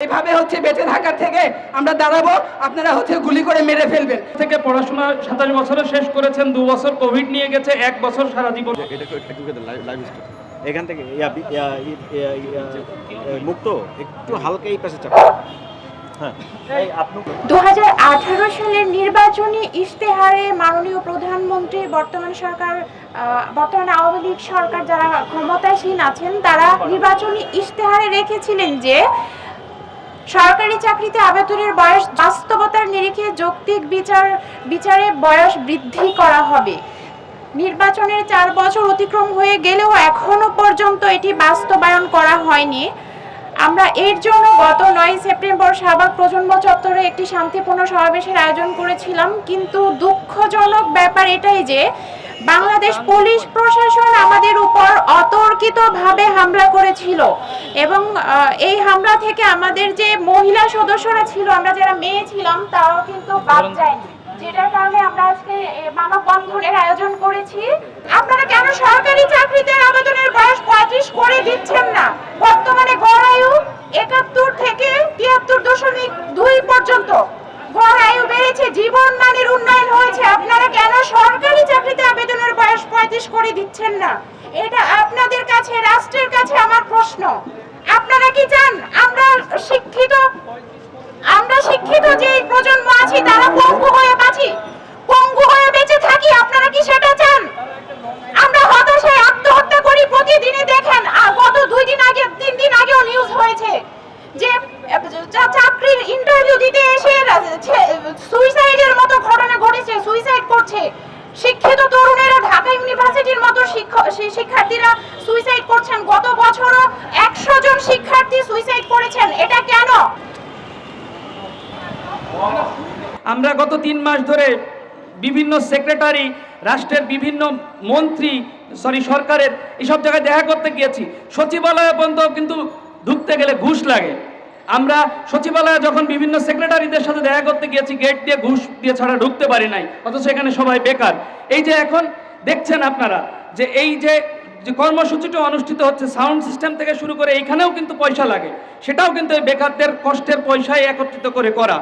এভাবে হচ্ছে বেঁচে থাকার থেকে আমরা দাঁড়াবো আপনারা হচ্ছে গুলি করে মেরে ফেলবেন। থেকে পড়াশোনা সাতাশ বছরে শেষ করেছেন দু বছর কোভিড নিয়ে গেছে এক বছর সারা জীবন। এখান থেকে মুক্ত একটু হালকা এই পাশে চাপ। হ্যাঁ। দু সালের নির্বাচনী ইশতেহারে মাননীয় প্রধানমন্ত্রী বর্তমান সরকার আহ, বর্তমান আওয়ামী লীগ সরকার যারা ক্ষমতাসীন আছেন তারা নির্বাচনী ইশতেহারে রেখেছিলেন যে সরকারি চাকরিতে আবেদনের বয়স বাস্তবতার নিরিখে যৌক্তিক বিচার, বিচারে বয়স বৃদ্ধি করা হবে। নির্বাচনের চার বছর অতিক্রম হয়ে গেলেও এখনও পর্যন্ত এটি বাস্তবায়ন করা হয়নি। আমরা এর জন্য গত নয় সেপ্টেম্বর সাবাক প্রজন্ম চত্বরে একটি শান্তিপূর্ণ সমাবেশের আয়োজন করেছিলাম, কিন্তু দুঃখজনক ব্যাপার এটাই যে বাংলাদেশ পুলিশ প্রশাসন আমাদের উপর অতর্কিতভাবে হামলা করেছিল। এবং এই হামলা থেকে আমাদের যে মহিলা সদস্যরা ছিল আমরা যারা মেয়ে ছিলাম তারাও কিন্তু বাদ যায়নি। যেটার কারণে আমরা আজকে মানববন্ধনের আয়োজন করেছি। আপনারা কেন সরকারি চাকরিতে আবেদনের বয়স পঁয়ত্রিশ করে দিচ্ছেন না? বর্তমানে গড় আয়ু একাত্তর থেকে তিয়াত্তর দশমিক দুই পর্যন্ত গড় আয়ু বেড়েছে জীবন মানের উন্নয়ন হয়েছে আপনারা কেন সরকারি চাকরিতে আবেদনের বয়স পঁয়ত্রিশ করে দিচ্ছেন না। এটা আপনাদের কাছে আমার প্রশ্ন আপনারা কি চান আমরা শিক্ষিত আমরা শিক্ষিত যে প্রজন্ম আছি তারা পঙ্গু হয়ে বাঁচি পঙ্গু হয়ে বেঁচে থাকি আপনারা কি সেটা চান আমরা হতাশায় আত্মহত্যা করি প্রতিদিনই দেখেন আর গত দুই দিন আগে তিন দিন আগেও নিউজ হয়েছে যে আহ, চা- চাকরির ইন্টারভিউ দিতে এসে সুইসাইডের মতো ঘটনা ঘটেছে সুইসাইড করছে শিক্ষিত তরুণেরা ঢাকা ইউনিভার্সিটির মতো শিক্ষক- শি- শিক্ষার্থীরা সুইসাইড করছেন গত বছরও একশো জন শিক্ষার্থী সুইসাইড করেছেন এটা কেন আমরা গত তিন মাস ধরে বিভিন্ন সেক্রেটারি রাষ্ট্রের বিভিন্ন মন্ত্রী সরি সরকারের এসব জায়গায় দেখা করতে গিয়েছি। সচিবালয়ে পর্যন্ত কিন্তু ঢুকতে গেলে ঘুষ লাগে। আমরা সচিবালয়ে যখন বিভিন্ন সেক্রেটারিদের সাথে দেখা করতে গিয়েছি গেট দিয়ে ঘুষ দিয়ে ছাড়া ঢুকতে পারি নাই, অথচ এখানে সবাই বেকার। এই যে এখন দেখছেন আপনারা যে এই যে যে কর্মসূচিটা অনুষ্ঠিত হচ্ছে, সাউন্ড সিস্টেম থেকে শুরু করে এইখানেও কিন্তু পয়সা লাগে। সেটাও কিন্তু এই বেকারদের কষ্টের পয়সায় একত্রিত করে করা।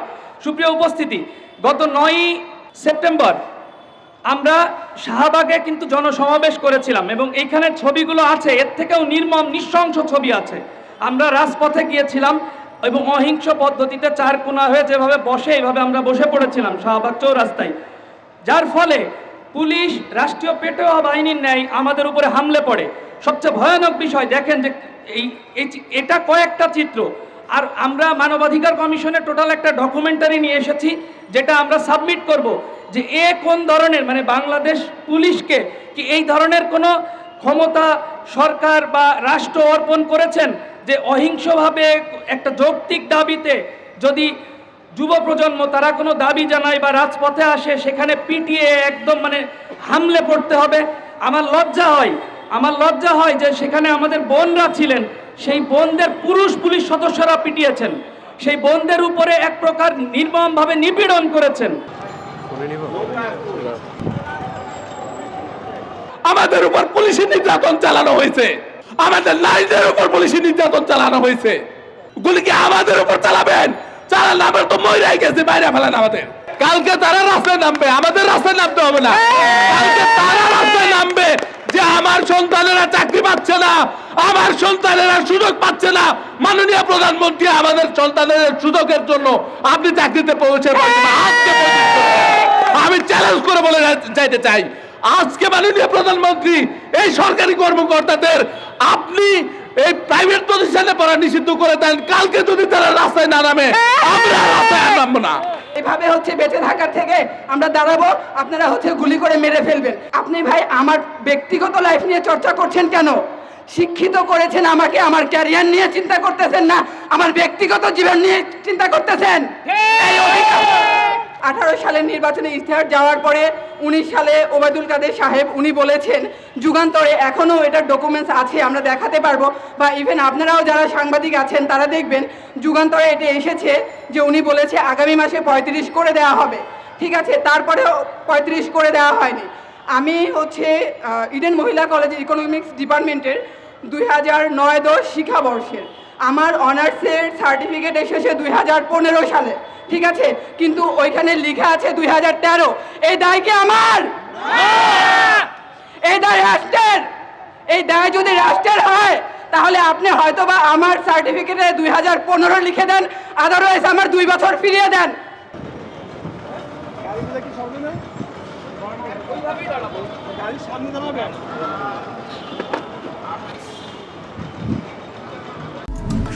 সুপ্রিয় উপস্থিতি, গত নয়ই সেপ্টেম্বর আমরা শাহবাগে কিন্তু জনসমাবেশ করেছিলাম এবং এইখানের ছবিগুলো আছে, এর থেকেও নির্মম, নিঃশংস ছবি আছে। আমরা রাজপথে গিয়েছিলাম এবং অহিংস পদ্ধতিতে চার কোনা হয়ে যেভাবে বসে, এইভাবে আমরা বসে পড়েছিলাম শাহবাগ চৌরাস্তায়। যার ফলে পুলিশ, রাষ্ট্রীয় পেটোয়া বাহিনীর ন্যায় আমাদের উপরে হামলে পড়ে। সবচেয়ে ভয়ানক বিষয়, দেখেন যে এই এটা কয়েকটা চিত্র। আর আমরা মানবাধিকার কমিশনে টোটাল একটা ডকুমেন্টারি নিয়ে এসেছি, যেটা আমরা সাবমিট করব যে এ কোন ধরনের মানে বাংলাদেশ পুলিশকে কি এই ধরনের কোনো ক্ষমতা সরকার বা রাষ্ট্র অর্পণ করেছেন যে অহিংসভাবে একটা যৌক্তিক দাবিতে যদি যুব প্রজন্ম তারা কোনো দাবি জানায় বা রাজপথে আসে, সেখানে পিটিয়ে একদম মানে হামলে পড়তে হবে। আমার লজ্জা হয়, আমার লজ্জা হয় যে সেখানে আমাদের বোনরা ছিলেন, সেই বোনদের পুরুষ পুলিশ সদস্যরা পিটিয়েছেন। সেই বোনদের উপরে এক প্রকার নির্মমভাবে নিপীড়ন করেছেন। আমাদের উপর পুলিশি নির্যাতন চালানো হয়েছে। আমাদের নারীদের উপর পুলিশি নির্যাতন চালানো হয়েছে। গুলি কি আমাদের উপর চালাবেন। আমরা তো ময়রাই গেছে বাইরে ফেলেন আমাদের। কালকে তারা রাস্তায় নামবে আমাদের রাস্তায় নামতে হবে না। কালকে তারা রাস্তায় নামবে যে আমার সন্তানেরা চাকরি পাচ্ছে না আমার সন্তানেরা সুযোগ পাচ্ছে না। মাননীয় প্রধানমন্ত্রী আমাদের সন্তানের সুযোগের জন্য আপনি চাকরিতে পৌঁছে আমি চ্যালেঞ্জ করে বলে যাইতে চাই। আজকে মাননীয় প্রধানমন্ত্রী এই সরকারি কর্মকর্তাদের আপনি এই প্রাইভেট প্রতিষ্ঠানে পড়া নিষিদ্ধ করে দেন। কালকে যদি তারা রাস্তায় না নামে আমরা রাস্তায় নামবো না। এভাবে হচ্ছে বেঁচে থাকার থেকে আমরা দাঁড়াবো আপনারা হচ্ছে গুলি করে মেরে ফেলবেন। আপনি ভাই আমার ব্যক্তিগত লাইফ নিয়ে চর্চা করছেন কেন? শিক্ষিত করেছেন আমাকে আমার ক্যারিয়ার নিয়ে চিন্তা করতেছেন না? আমার ব্যক্তিগত জীবন নিয়ে চিন্তা করতেছেন? এই অধিকার আঠারো সালের নির্বাচনে ইশতেহার যাওয়ার পরে উনিশ সালে ওবায়দুল কাদের সাহেব উনি বলেছেন, যুগান্তরে এখনও এটার ডকুমেন্টস আছে, আমরা দেখাতে পারব। বা ইভেন আপনারাও যারা সাংবাদিক আছেন, তারা দেখবেন যুগান্তরে এটা এসেছে যে উনি বলেছে, আগামী মাসে পঁয়ত্রিশ করে দেওয়া হবে। ঠিক আছে, তারপরেও পঁয়ত্রিশ করে দেওয়া হয়নি। আমি হচ্ছে ইডেন মহিলা কলেজের ইকোনমিক্স ডিপার্টমেন্টের দুই হাজার নয় দশ শিক্ষাবর্ষের আমার অনার্সের সার্টিফিকেট এসেছে দুই হাজার পনেরো সালে, ঠিক আছে? কিন্তু ওইখানে লিখা আছে দুই হাজার তেরো। এই দায় কি আমার? এই দায় রাষ্ট্রের। এই দায় যদি রাষ্ট্রের হয়, তাহলে আপনি হয়তোবা আমার সার্টিফিকেটে দুই হাজার পনেরো লিখে দেন আদারওয়াইজ আমার দুই বছর ফিরিয়ে দেন।